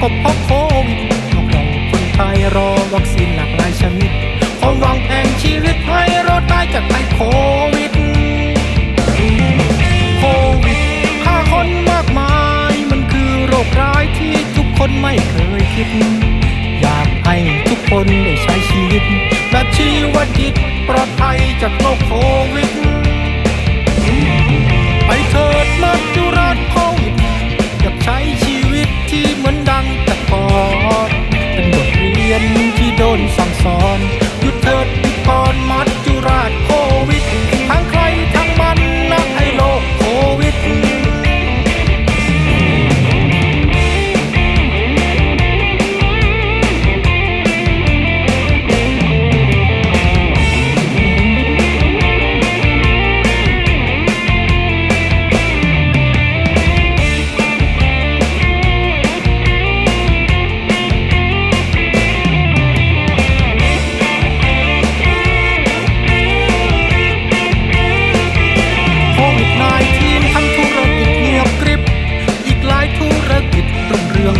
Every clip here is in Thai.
ก็พราะโควิดพวกเราคนไทยรอวัคซีนหลากหลายชนิดความหวังแห่งชีวิตให้รอดได้จากไอโควิด โควิดฆ่าคนมากมาย มันคือโรคร้ายที่ทุกคนไม่เคยคิด อยากให้ทุกคนได้ใช้ชีวิตแบบชีวิตปลอด แต่กอนเป็นบทเรียนที่โดนสั่งสอนหยุดเถิดก่อนมอด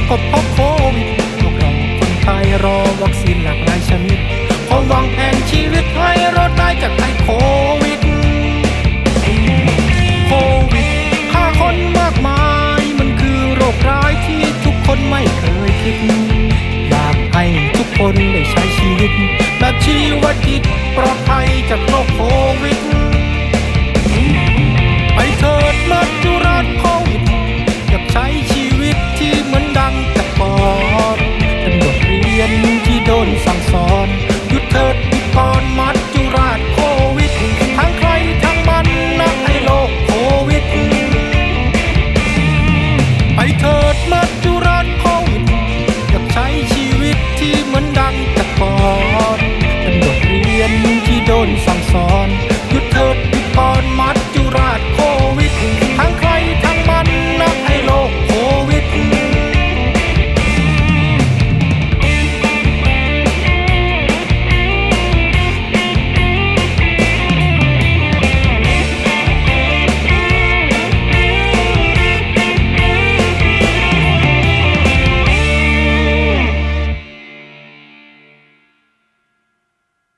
ก็เพราะโควิดพวกเราคนไทยรอวัคซีนหลากหลายชนิดเพราะหวังแผนชีวิตให้รอดได้จากไอ้โควิด โควิดฆ่าคนมากมาย มันคือโรคร้ายที่ทุกคนไม่เคยคิด อยากให้ทุกคนได้ใช้ชีวิตแบบชีวิต